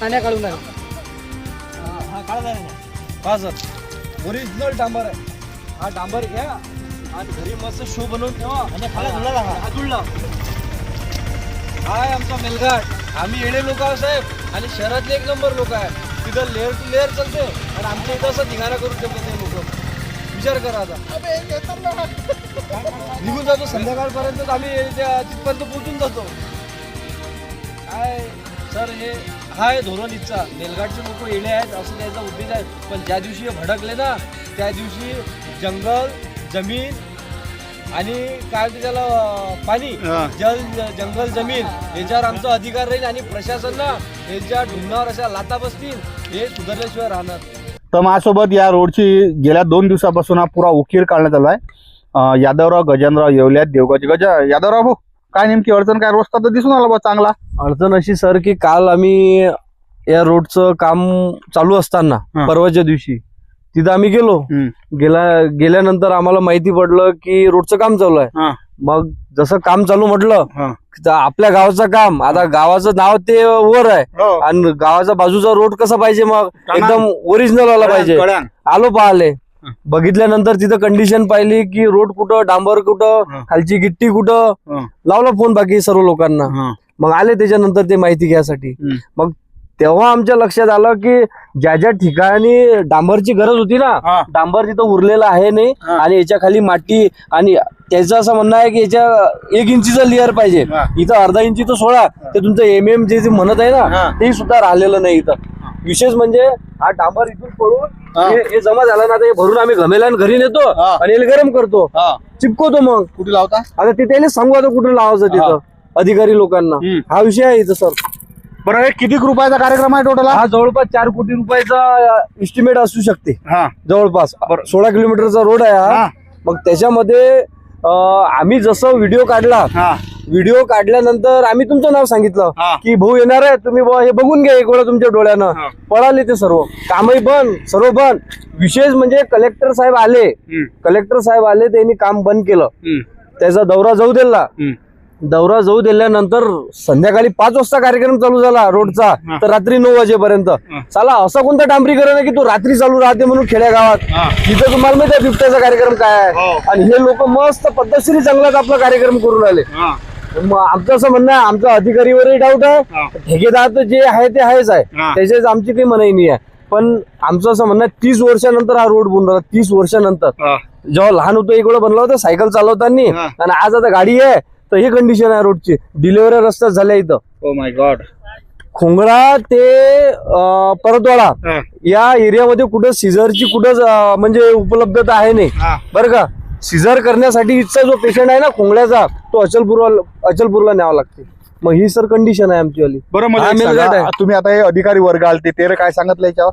पाण्या काढून आहे हा सर ओरिजिनल डांबर आहे. हा डांबर घ्या आणि घरी मस्त शो बनवून ठेवा. हा जुळला हा आहे आमचा मेलघाट. आम्ही येणे लोक आहोत साहेब. आणि शहरातले एक नंबर लोक आहे. तिथं लेअर टू लेअर चालते. आणि आमच्या इथं असं धिंगाणा करून ठेवतो ते लोक. विचार करा आता. निघून जातो. संध्याकाळपर्यंत आम्ही त्या तिथपर्यंत पोहोचून जातो. काय? सर हे हा आहे धोरण इच्छा मेलघाटचे लोक येणे आहेत असं त्याचा उद्देश आहे. पण ज्या दिवशी हे भडकले ना त्या दिवशी जंगल जमीन आणि काय त्याला पाणी जल जंगल जमीन याच्यावर आमचा अधिकार राहील आणि प्रशासन ना याच्या ढुंगणावर अशा लाता बसतील हे सुधारल्याशिवाय राहणार. तर माझ्यासोबत या रोडची गेल्या दोन दिवसापासून हा पुरा उकीर काढण्यात आला आहे यादवराव गजानराव येवल्यात देवगावचे. गजा यादवराव भाऊ. काय नेमकी अडचण काय रस्ता तर दिसून आला बा चांगला अडचण अशी सर की काल आम्ही या रोडचं काम चालू असताना हा. परवाच्या दिवशी तिथं आम्ही गेलो हम्म. गेल्या गेल्यानंतर आम्हाला माहिती पडलं की रोडचं काम चालू आहे हा. मग जसं काम चालू म्हटलं हा. तर आपल्या गावाचं काम आता गावाचं नाव ते वर आहे आणि गावाचा बाजूचा रोड कसा पाहिजे मग एकदम ओरिजिनल आला पाहिजे कळ्यान. आलो पाहिले हा. बघितल्यानंतर तिथं कंडिशन पाहिली की रोड कुठं डांबर कुठं. खालची गिट्टी कुठं. लावला फोन बाकी सर्व लोकांना. मग आले त्याच्यानंतर ते माहिती घ्यायसाठी. मग तेव्हा आमच्या लक्षात आलं की ज्या ज्या ठिकाणी डांबरची गरज होती ना. डांबर तिथं उरलेलं आहे नाही. आणि याच्या खाली माती आणि त्याचं असं म्हणणं आहे की याच्या एक इंचीचं लेअर पाहिजे. इथं अर्धा इंचीचं सोळा ते तुमचं एम एम जे जे म्हणत आहे. ना ते सुद्धा राहिलेलं नाही इथं विशेष म्हणजे हा डांबर इथून पडून हा. हे हे जमा झाला ना ते भरून आम्ही घमेला घरी नेतो हा. आणि याला गरम करतो. हा. चिपकवतो मग. कुठे लावता? आता ते त्याला सांगू आता कुठे लावायचं तिथं. अधिकारी लोकांना. हम्म. हा विषय आहे इथं सर बरं हे किती रुपयाचा कार्यक्रम आहे टोटल हा जवळपास चार कोटी रुपयाचा इस्टिमेट असू शकते. हा. जवळपास. सोळा किलोमीटरचा रोड आहे हा. हा. मग त्याच्यामध्ये अं, आम्ही जसं व्हिडिओ काढला हा. व्हिडिओ काढल्यानंतर आम्ही तुमचं नाव सांगितलं हा. की भाऊ येणार आहे तुम्ही बुवा हे बघून घ्या एक वेळा तुमच्या डोळ्यानं. पळाले ते सर्व कामही बंद सर्व बंद विशेष म्हणजे कलेक्टर साहेब आले हम्म. कलेक्टर साहेब आले त्यांनी काम बंद केलं हम्म. त्याचा दौरा जाऊ दिला हम्म. दौरा जाऊ दिल्यानंतर संध्याकाळी पाच वाजता कार्यक्रम चालू झाला रोडचा तर रात्री नऊ वाजेपर्यंत चला असं कोणतं डांबरीकरण आहे की तो रात्री चालू राहते म्हणून खेड्या गावात हा. तिथं तुम्हाला माहिती आहे बिबट्याचा कार्यक्रम काय आहे हो. आणि हे लोक मस्त पद्धतशीर जंगलात आपला कार्यक्रम करून राहिले हा. मग आमचं असं म्हणणं आहे आमच्या अधिकारीवरही डाऊट. आहे ठेकेदार तर जे आहे ते आहेच आहे हा. त्याच्याच आमची काही मनाई नाही आहे पण आमचं असं म्हणणं आहे तीस वर्षानंतर हा रोड बनवला तीस वर्षानंतर हा. जेव्हा लहान होतो एक वेळा बनला होता सायकल चालवताना हा. आणि आज आता गाडी आहे तर ही कंडिशन आहे रोडची डिलिव्हरी रस्त्यात झाल्या इथं ओ माय गॉड खोंगळा ते अं, परतवाडा हा. या एरियामध्ये कुठं सिझरची कुठं अं, म्हणजे उपलब्धता आहे नाही हा. बरं का सिझर करण्यासाठी इथचा जो पेशंट आहे ना खोंगळ्याचा तो अचलपूर अचलपूरला न्यावा लागते. मग ही सर कंडिशन आहे आमची वाली. बरं मला हा, एक मेलघाट सांगा, आहे. तुम्ही आता हे अधिकारी वर्ग आलते ते काय सांगितलं याच्यावर?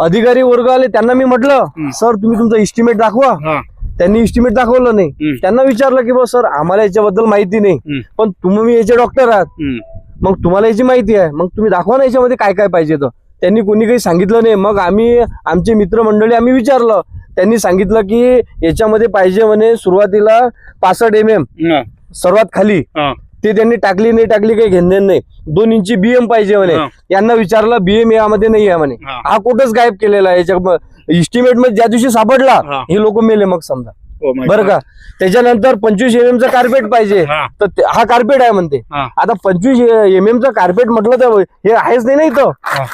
अधिकारी वर्ग आले त्यांना मी म्हटलं सर तुम्ही तुमचा इस्टिमेट दाखवा. हा. त्यांनी इस्टिमेट दाखवलं नाही. हम्म. त्यांना विचारलं की बा सर आम्हाला याच्याबद्दल माहिती नाही. पण तुम्ही याचे डॉक्टर आहात. हम्म. मग तुम्हाला याची माहिती आहे. मग तुम्ही दाखवा ना याच्यामध्ये काय काय पाहिजे तर. त्यांनी कोणी काही सांगितलं नाही. मग आम्ही आमचे मित्रमंडळी आम्ही विचारलं. त्यांनी सांगितलं की याच्यामध्ये पाहिजे म्हणे सुरुवातीला पासष्ट एम एम हा. सर्वात खाली हा. ते त्यांनी टाकली नाही टाकली काही घेणं नाही. दोन इंची बीएम पाहिजे म्हणे. हा. यांना विचारलं बीएम यामध्ये नाही आहे म्हणे. हा. हा कुठंच गायब केलेला आहे. याच्या इस्टिमेटमध्ये ज्या दिवशी सापडला हा. हे लोक मेले मग समजा. ओ माय बरं का? त्याच्यानंतर पंचवीस एम एम चा कार्पेट पाहिजे. हा. तर ते- हा कार्पेट आहे म्हणते. हा. आता पंचवीस एम एम चा कार्पेट म्हटलं तर हे आहेच नाही ना इथं?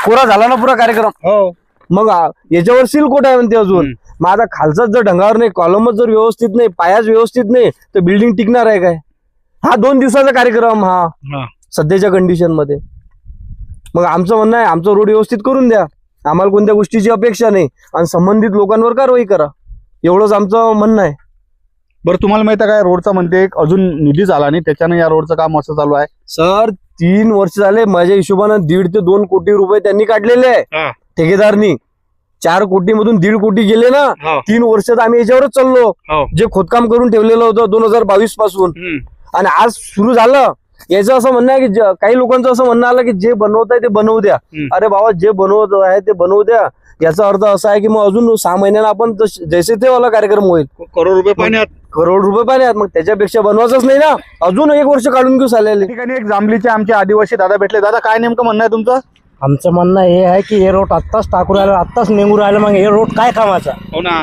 पुरा झाला ना पुरा कार्यक्रम? हो. मग आ- याच्यावर सील कोट आहे म्हणते अजून. मग आता खालचाच जर ढंगावर नाही कॉलमच जर व्यवस्थित नाही पायाच व्यवस्थित नाही तर बिल्डिंग टिकणार आहे काय? हा दोन दिवसाचा कार्यक्रम हा. सध्याच्या कंडिशनमध्ये. मग आमचं म्हणणं आहे आमचं रोड व्यवस्थित करून द्या. आम्हाला कोणत्या गोष्टीची अपेक्षा नाही. आणि संबंधित लोकांवर कारवाई करा. एवढंच आमचं म्हणणं आहे. बरं तुम्हाला माहिती आहे काय रोडचा म्हणते अजून निधी झाला नाही त्याच्यानं या रोडचं काम असं चालू आहे. सर तीन वर्ष झाले माझ्या हिशोबानं दीड ते दोन कोटी रुपये त्यांनी काढलेले आहे. ठेकेदारनी. चार कोटी मधून दीड कोटी गेले ना हो. तीन वर्ष तर आम्ही याच्यावरच चाललो. हो. जे खोदकाम करून ठेवलेलं होतं दोन हजार बावीसपासून. आणि आज सुरू झालं. याचं असं म्हणणं आहे की काही लोकांचं असं म्हणणं आलं की जे बनवत आहे ते बनवू द्या. अरे बाबा जे बनवत आहे ते बनवू द्या. याचा अर्थ असा आहे की मग अजून सहा महिन्याला आपण जस- ते वाला कार्यक्रम होईल. करोड रुपये पाण्यात करोड रुपये पाण्यात मग त्याच्यापेक्षा बनवायचंच नाही ना. अजून एक वर्ष काढून घेऊ चालेल या ठिकाणी एक जांभलीचे आमचे आदिवासी दादा भेटले. दादा काय नेमकं म्हणणं आहे तुमचं? आमचं म्हणणं हे आहे की हे रोड आत्ताच टाकून राहिलं आत्ताच निघून राहिलं मग हे रोड काय कामाचा? हो ना.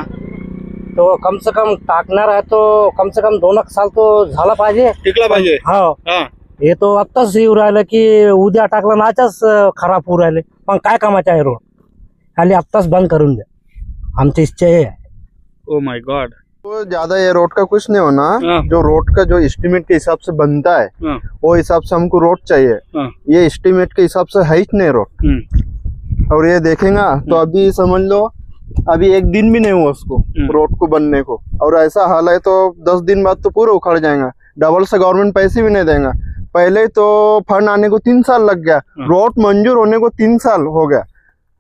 तो कम से कम टाकणार आहे तो कम से कम दोन एक साल तो झाला पाहिजे. टिकला पाहिजे. हो. हा. हे तो आत्ताच येऊ राहिलं की उद्या टाकलं ना आजच अं, खराब होऊ राहिले. मग काय कामाचे आहे रोड? खाली आत्ताच बंद करून द्या. आमची इच्छा हे आहे. ओ माय गॉड तो ज़्यादा ये रोड का कुछ नहीं होना हाँ। जो रोड का जो एस्टिमेट के हिसाब से बनता है हाँ। वो हिसाब से हमको रोड चाहिए हाँ। ये एस्टिमेट के हिसाब से है ही नहीं रोड हम्म, और ये देखेगा तो अभी समझ लो अभी एक दिन भी नहीं हुआ उसको हम्म। रोड को बनने को और ऐसा हाल है तो दस दिन बाद तो पूरा उखड़ जाएगा डबल से गवर्नमेंट पैसे भी नहीं देगा पहले तो फंड आने को तीन साल लग गया। रोड मंजूर होने को तीन साल हो गया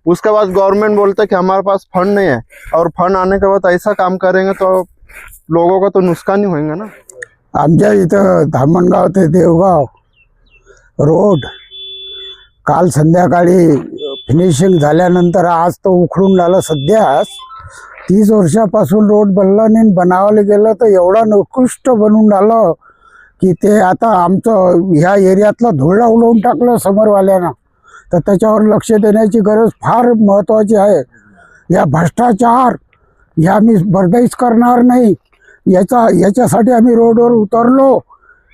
उसके बाद गवर्नमेंट बोलता है कि हमारे पास फंड नहीं है। और फंड आने के बाद ऐसा काम करेंगे तो लोगों का तो नुकसान ही होएगा ना। आमच्या इथं धामणगाव ते देवगाव रोड काल संध्याकाळी फिनिशिंग झाल्यानंतर आज तो उखडून झाला सध्याच तीस वर्षापासून रोड बनला नाही बनावलं गेलं तर एवढा निकृष्ट बनून राहिलं की ते आता आमचं ह्या एरियातला धुळा उडवून टाकलं समोरवाल्यानं. तर त्याच्यावर लक्ष देण्याची गरज फार महत्त्वाची आहे. या भ्रष्टाचार या आम्ही बरदाईच करणार नाही. याचा याच्यासाठी आम्ही रोडवर उतरलो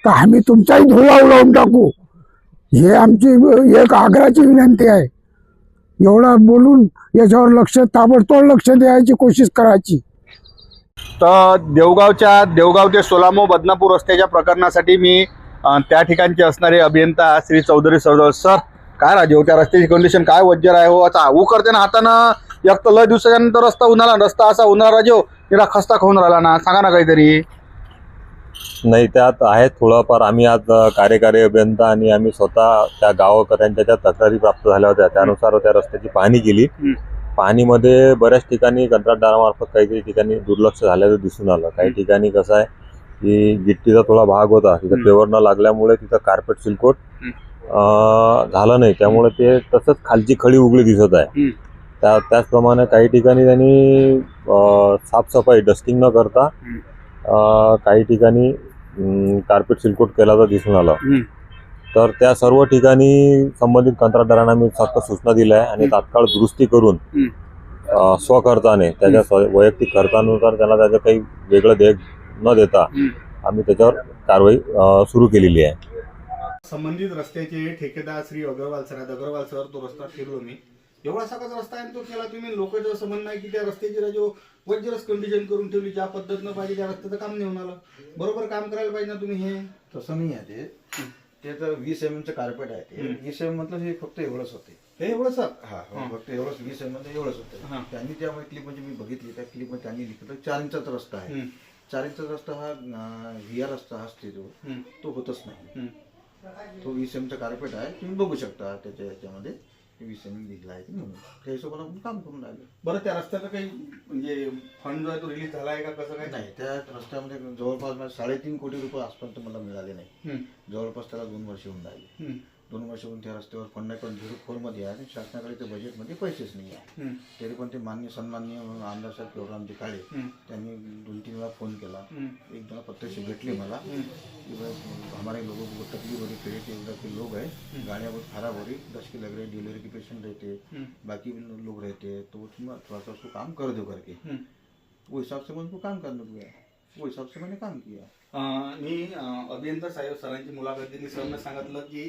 तर आम्ही तुमचाही धुळा उडवून टाकू. हे आमची एक आग्रहाची विनंती आहे. एवढं बोलून याच्यावर लक्ष ताबडतोब लक्ष द्यायची कोशिश करायची. तर देवगावच्या देवगाव ते सोलामो बदनापूर रस्त्याच्या प्रकरणासाठी मी त्या ठिकाणचे असणारे अभियंता श्री चौधरी सरदार सर काय राजे हो त्या रस्त्याची कंडिशन काय वज्जर आहे हो आता ऊ करते ना हातानं. एक तर लय दिवसाच्या नंतर रस्ता उन्हाला रस्ता असा उन्हाळा राजे हो निरा खस्ता खाऊन राहिला ना. सांगा ना काहीतरी. नाही त्यात आहे थोडंफार. आम्ही आज कार्यकारी अभियंता आणि आम्ही स्वतः त्या गावकऱ्यांच्या ज्या तक्रारी प्राप्त झाल्या होत्या त्यानुसार त्या रस्त्याची पाहणी केली. पाहणीमध्ये बऱ्याच ठिकाणी कंत्राटदारामार्फत काही काही ठिकाणी दुर्लक्ष झाल्याचं दिसून आलं. काही ठिकाणी कसं आहे की गिट्टीचा थोडा भाग होता. तिथं. पेवर न लागल्यामुळे तिथं कार्पेट सिलकोट झालं नाही त्यामुळे ते तसंच खालची खडी उघडी दिसत आहे. त्या त्याचप्रमाणे काही ठिकाणी त्यांनी साफसफाई डस्टिंग न करता काही ठिकाणी कार्पेट सिलकोट केल्याचं दिसून आलं. तर त्या सर्व ठिकाणी संबंधित कंत्राटदारांना मी सक्त सूचना दिल्या आहे आणि. तात्काळ दुरुस्ती करून स्वखर्चाने त्याच्या वैयक्तिक खर्चानुसार त्याला त्याचं काही वेगळं देयक न देता. आम्ही त्याच्यावर कारवाई सुरू केलेली आहे संबंधित रस्त्याचे ठेकेदार श्री अग्रवाल सर आहेत अग्रवाल सर तो रस्ता फिरलो मी. एवढा सगळाच रस्ता आहे आणि तो केला तुम्ही. लोकांचं असं म्हणणं आहे की त्या रस्त्याची राजो वज्रच कंडिशन करून ठेवली ज्या पद्धतीनं पाहिजे त्या रस्त्याचं काम नाही होणार बरोबर काम करायला पाहिजे ना तुम्ही हे? तसं नाही आहे ते. ते तर वीस एम चं कार्पेट आहे ते. वीस एम मधलं हे फक्त एवढंच होते. हे एवढं सर? हा हो, फक्त एवढंच. वीस एममध्ये एवढंच हा. होतं त्यांनी त्यामुळे क्लिप म्हणजे मी बघितली. त्या क्लिपमध्ये त्यांनी लिहिलं चार इंचाचा रस्ता आहे. हम्म. चार इंचाचा रस्ता हा व्ही आर रस्ता असते जो हम्म. तो होतच नाही. हम्म. तो वीस एमचं कार्पेट आहे तुम्ही बघू शकता त्याच्या ह्याच्यामध्ये वीस एम लिहिला आहे की म्हणून. त्या हिशोबाने आपण काम करून राहिलो. बरं त्या रस्त्याचा काही म्हणजे फंड जो आहे तो रिलीज झाला आहे का कसं काय? नाही त्या रस्त्यामध्ये जवळपास साडेतीन कोटी रुपये आजपर्यंत मला मिळाले नाही. जवळपास त्याला दोन वर्ष होऊन राहिले. दोन वर्ष होऊन त्या रस्त्यावर नाही पण झिरो फोरमध्ये आहे. आणि शासनाकडे ते बजेटमध्ये पैसेच नाही आहे. तरी पण ते मान्य सन्मान्य आमदार साहेब प्रोग्राम हम्म. त्यांनी दोन तीन वेळा फोन केला. एक दोन प्रत्यक्ष भेटले मला. कि हमारे लोगों को तकलीफ हो रही पेड़ के उधर के लोग हैं गाड़ियाँ बहुत खराब हो रही दस के लग रहे डिलीवरी के पेशेंट रहते. बाकी लोग रहते. हैं तो तुम थोड़ा सा उसको काम कर दो करके. वो हिसाब से उनको काम करने को गया वो हिसाब से मैंने काम किया. मी अभियंता साहेब सरांची मुलाखत दिली. सरनं सांगितलं की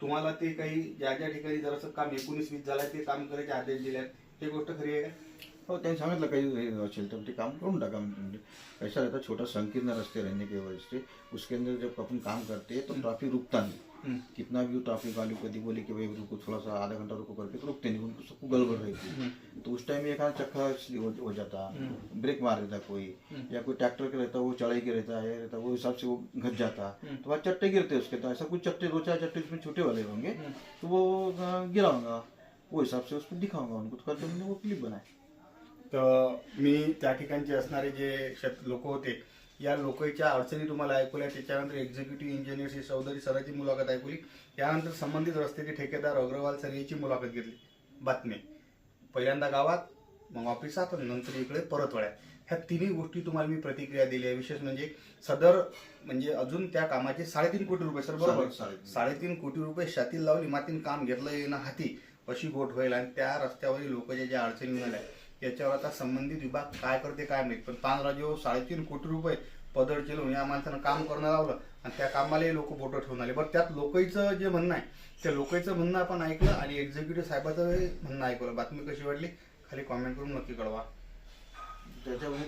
तुम्हाला ते काही ज्या ज्या ठिकाणी जरासं काम एकोणीस वीस झालं ते काम करायचे आदेश दिले आहेत हे गोष्ट खरी आहे का? हो त्यांनी सांगितलं काही असेल तर ते काम करून टाका म्हणजे ऐसा रहता छोटा संकीर्ण रस्ते रहने की वजह से। उसके अंदर जब अपन काम करते हैं तो ट्रैफ़िक रुकता नहीं। हम्म. कितना भी ट्रैफ़िक वाले कभी बोले कि भाई रुको थोड़ा सा आधा घंटा रुको करके तो रुकते नहीं उनको सबको गड़बड़ रहती है। तो उस टाइम एक आध चक्का हो, जाता। ब्रेक मार देता कोई या कोई ट्रैक्टर के रहता वो चढ़ाई के रहता है रहता वो हिसाब से वो घट जाता। तो वहाँ चट्टे गिरते उसके तो ऐसा कुछ चट्टे दो चार चट्टे उसमें छोटे वाले होंगे तो वो गिराऊँगा। वो हिसाब से उसको दिखाऊँगा उनको तो करके मैंने वो क्लिप बनाए। तर मी त्या ठिकाणचे असणारे जे शेत लोक होते या लोकांच्या अडचणी तुम्हाला ऐकवल्या त्याच्यानंतर एक्झिक्युटिव्ह इंजिनियर श्री चौधरी सरांची मुलाखत ऐकवली त्यानंतर संबंधित रस्त्याचे ठेकेदार अग्रवाल सर याची मुलाखत घेतली. बातमी. पहिल्यांदा गावात मग ऑफिसात नंतर इकडे परतवड्या ह्या तिन्ही गोष्टी तुम्हाला मी प्रतिक्रिया दिली आहे. विशेष म्हणजे सदर म्हणजे अजून त्या कामाचे साडेतीन कोटी रुपये सर बरोबर? साडे- साडेतीन. कोटी रुपये शातील लावली मातीन काम घेतलं येणं हाती अशी गोठ होईल आणि त्या रस्त्यावरील लोक ज्या ज्या अडचणी आल्या याच्यावर आता संबंधित विभाग काय करते काय माहीत. पण तान साडेतीन कोटी रुपये पदर चेलून या माणसानं काम करणं लावलं आणि त्या कामालाही लोक बोटं ठेवून आले. बरं त्यात लोकईचं जे म्हणणं आहे त्या लोकईचं म्हणणं आपण ऐकलं आणि एक्झिक्युटिव्ह साहेबाचं म्हणणं ऐकलं. बातमी कशी वाटली खाली कॉमेंट करून नक्की कळवा. त्याच्यामुळे